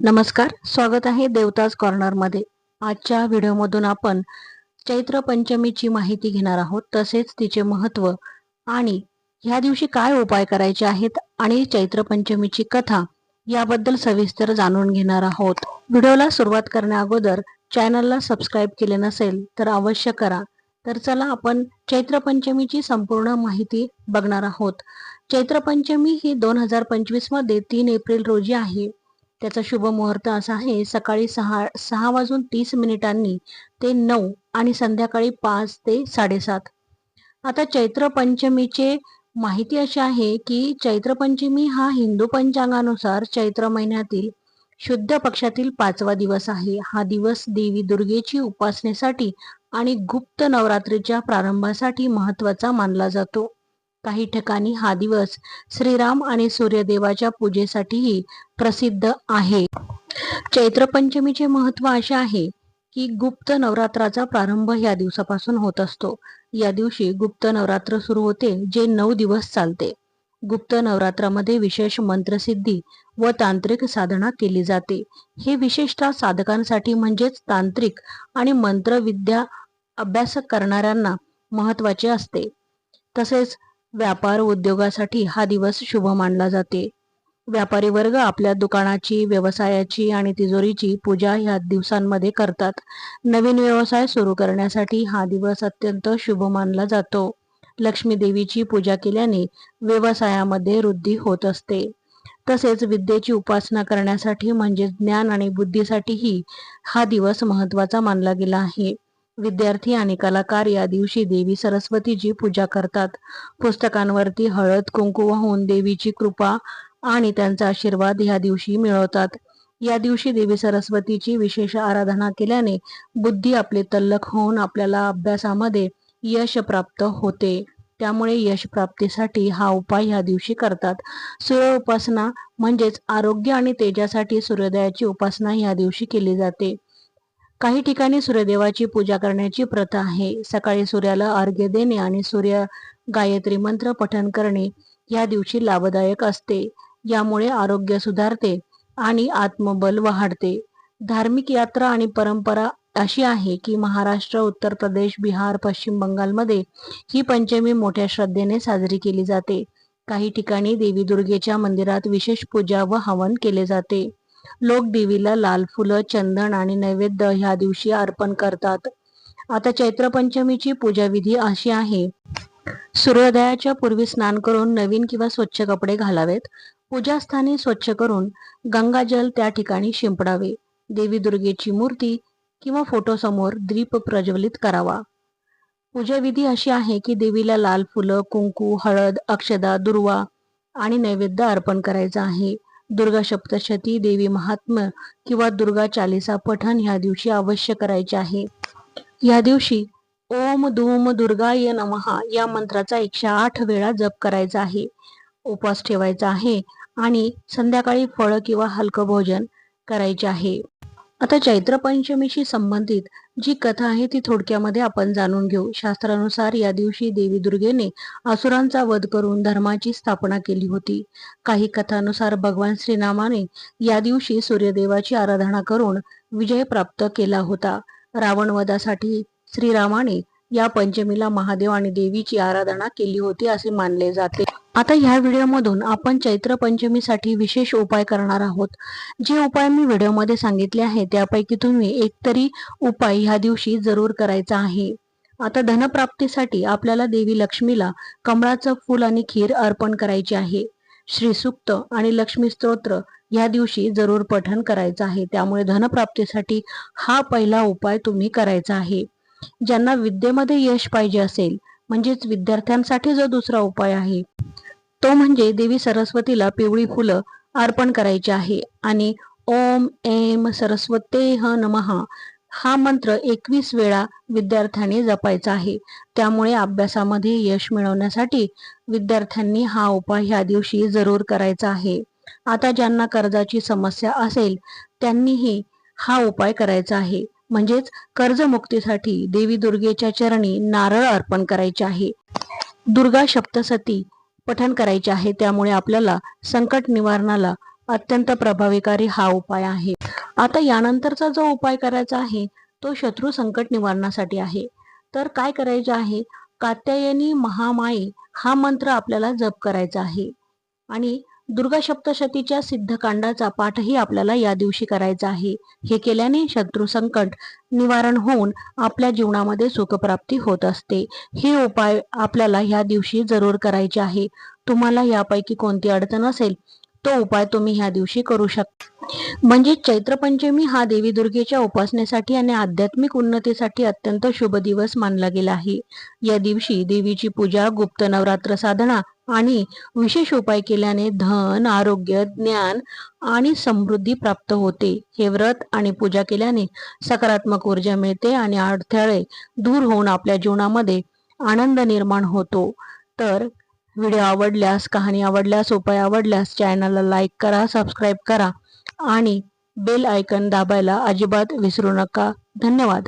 नमस्कार स्वागत आहे देवताज कॉर्नरमध्ये आजच्या व्हिडिओमधून आपण चैत्र पंचमीची माहिती घेणार आहोत. तसेच तिचे महत्त्व आणि ह्या दिवशी काय उपाय करायचे आहेत आणि चैत्र पंचमीची कथा याबद्दल सविस्तर जाणून घेणार आहोत. व्हिडिओला सुरुवात करण्या अगोदर चॅनलला सबस्क्राईब केले नसेल तर अवश्य करा. तर चला आपण चैत्र पंचमीची संपूर्ण माहिती बघणार आहोत. चैत्र पंचमी ही दोन हजार पंचवीसमध्ये तीन एप्रिल रोजी आहे. त्याचा शुभ मुहूर्त असा आहे सकाळी सहा सहा वाजून तीस मिनिटांनी ते नऊ आणि संध्याकाळी पाच ते साडेसात. आता चैत्र पंचमीचे माहिती अशी आहे की चैत्र पंचमी हा हिंदू पंचांगानुसार चैत्र महिन्यातील शुद्ध पक्षातील पाचवा दिवस आहे. हा दिवस देवी दुर्गेची उपासनेसाठी आणि गुप्त नवरात्रीच्या प्रारंभासाठी महत्त्वाचा मानला जातो. काही ठिकाणी हा दिवस श्रीराम आणि सूर्यदेवाच्या पूजेसाठीही प्रसिद्ध आहे. चैत्र पंचमीचे महत्त्व असे आहे की गुप्त नवरात्राचा प्रारंभ या दिवसापासून होत असतो. या दिवशी गुप्त नवरात्र सुरू होते जे नऊ दिवस चालते. गुप्त नवरात्रामध्ये विशेष मंत्रसिद्धी व तांत्रिक साधना केली जाते. हे विशेषतः साधकांसाठी म्हणजेच तांत्रिक आणि मंत्रविद्या अभ्यास करणाऱ्यांना महत्त्वाचे असते. तसेच व्यापार उद्योगासाठी हा दिवस शुभ मानला जाते. व्यापारी वर्ग आपल्या दुकानाची व्यवसायाची आणि तिजोरीची पूजा ह्या दिवसांमध्ये करतात. नवीन व्यवसाय सुरू करण्यासाठी हा दिवस अत्यंत शुभ मानला जातो. लक्ष्मी देवीची पूजा केल्याने व्यवसायामध्ये वृद्धी होत असते. तसेच विद्येची उपासना करण्यासाठी म्हणजे ज्ञान आणि बुद्धीसाठीही हा दिवस महत्त्वाचा मानला गेला आहे. विद्यार्थी आणि कलाकार या दिवशी देवी सरस्वतीची पूजा करतात. पुस्तकांवरती हळद कुंकू वाहून देवीची कृपा आणि त्यांचा आशीर्वाद या दिवशी मिळवतात. या दिवशी देवी सरस्वतीची विशेष आराधना केल्याने बुद्धी आपले तल्लक होऊन आपल्याला अभ्यासामध्ये यश प्राप्त होते. त्यामुळे यश प्राप्तीसाठी हा उपाय ह्या दिवशी करतात. सूर्य उपासना म्हणजेच आरोग्य आणि तेजासाठी सूर्योदयाची उपासना ह्या दिवशी केली जाते. काही ठिकाणी सूर्यदेवाची पूजा करण्याची प्रथा आहे. सकाळी सूर्याला अर्घ्य देणे आणि सूर्य गायत्री मंत्र पठन करणे या दिवशी लाभदायक असते. यामुळे आरोग्य सुधारते आणि आत्मबल वाढते. धार्मिक यात्रा आणि परंपरा अशी आहे की महाराष्ट्र उत्तर प्रदेश बिहार पश्चिम बंगालमध्ये ही पंचमी मोठ्या श्रद्धेने साजरी केली जाते. काही ठिकाणी देवी दुर्गेच्या मंदिरात विशेष पूजा व हवन केले जाते. लोक देवीला लाल फुलं चंदन आणि नैवेद्य ह्या दिवशी अर्पण करतात. आता चैत्र पंचमीची पूजा विधी अशी आहे. सूर्योदयाच्या पूर्वी स्नान करून नवीन किंवा स्वच्छ कपडे घालावेत. पूजास्थानी स्वच्छ करून गंगाजल त्या ठिकाणी शिंपडावे. देवी दुर्गेची मूर्ती किंवा फोटो समोर दीप प्रज्वलित करावा. पूजा विधी अशी आहे की देवीला लाल फुलं कुंकू हळद अक्षदा दुर्वा आणि नैवेद्य अर्पण करायचं आहे. दुर्गा सप्तशती देवी महात्म्य किंवा दुर्गा चालिसा पठण ह्या दिवशी अवश्य करायचे आहे. या दिवशी ओम धूम दुर्गाय नमहा या मंत्राचा एकशे आठ वेळा जप करायचा आहे. उपवास ठेवायचा आहे आणि संध्याकाळी फळ किंवा हलकं भोजन करायचे आहे. आता चैत्र पंचमीशी संबंधित जी कथा आहे ती थोडक्यामध्ये आपण जाणून घेऊ. शास्त्रानुसार या दिवशी देवी दुर्गेने असुरांचा वध करून धर्माची स्थापना केली होती. काही कथानुसार भगवान श्रीरामाने या दिवशी सूर्यदेवाची आराधना करून विजय प्राप्त केला होता. रावण वधासाठी श्रीरामाने या पंचमीला महादेव आणि देवीची आराधना केली होती असे मानले जाते. आता ह्या व्हिडिओमधून आपण चैत्र पंचमीसाठी विशेष उपाय करणार आहोत. जे उपाय मी व्हिडिओमध्ये सांगितले आहे त्यापैकी तुम्ही एकतरी उपाय ह्या दिवशी जरूर करायचा आहे. आता धनप्राप्तीसाठी आपल्याला देवी लक्ष्मीला कमळाचं फूल आणि खीर अर्पण करायची आहे. श्रीसुक्त आणि लक्ष्मी स्तोत्र या दिवशी जरूर पठण करायचं आहे. त्यामुळे धनप्राप्तीसाठी हा पहिला उपाय तुम्ही करायचा आहे. ज्यांना विद्येमध्ये यश पाहिजे असेल म्हणजेच विद्यार्थ्यांसाठी जो दुसरा उपाय आहे तो म्हणजे देवी सरस्वतीला पिवळी फुलं अर्पण करायची आहे. आणि ओम एम सरस्वते ह नमहा हा मंत्र एकवीस वेळा विद्यार्थ्यांनी जपायचा आहे. त्यामुळे अभ्यासामध्ये यश मिळवण्यासाठी विद्यार्थ्यांनी हा उपाय ह्या दिवशी जरूर करायचा आहे. आता ज्यांना कर्जाची समस्या असेल त्यांनीही हा उपाय करायचा आहे. म्हणजेच कर्जमुक्तीसाठी देवी दुर्गेच्या चरणी नारळ अर्पण करायचे आहे. दुर्गा सप्तसती पठण करायचे आहे त्यामुळे आपल्याला संकट निवारणाला अत्यंत प्रभावीकारी हा उपाय आहे. आता यानंतरचा जो उपाय करायचा आहे तो शत्रू संकट निवारणासाठी आहे. तर काय करायचे आहे? कात्यायनी महामाई हा मंत्र आपल्याला जप करायचा आहे. आणि दुर्गा सप्तशतीच्या सिद्धकांडाचा पाठही आपल्याला या दिवशी करायचा आहे. हे केल्याने शत्रू संकट निवारण होऊन आपल्या जीवनामध्ये सुखप्राप्ती होत असते. हे उपाय आपल्याला ह्या दिवशी जरूर करायचे आहे. तुम्हाला यापैकी कोणती अडचण असेल तो उपाय तुम्ही ह्या दिवशी करू शकता म्हणजे चैत्रपंचमी हा देवी दुर्गेच्या उपासनेसाठी आणि आध्यात्मिक उन्नतीसाठी अत्यंत शुभ दिवस मानला गेला आहे. या दिवशी देवीची पूजा गुप्त नवरात्र साधना आणि विशेष उपाय केल्याने धन आरोग्य ज्ञान आणि समृद्धी प्राप्त होते. हे व्रत आणि पूजा केल्याने सकारात्मक ऊर्जा मिळते आणि अडथळे दूर होऊन आपल्या जीवनामध्ये आनंद निर्माण होतो. तर व्हिडिओ आवडल्यास कहाणी आवडल्यास उपाय आवडल्यास चॅनलला लाईक करा सबस्क्राईब करा आणि बेल आयकन दाबायला अजिबात विसरू नका. धन्यवाद.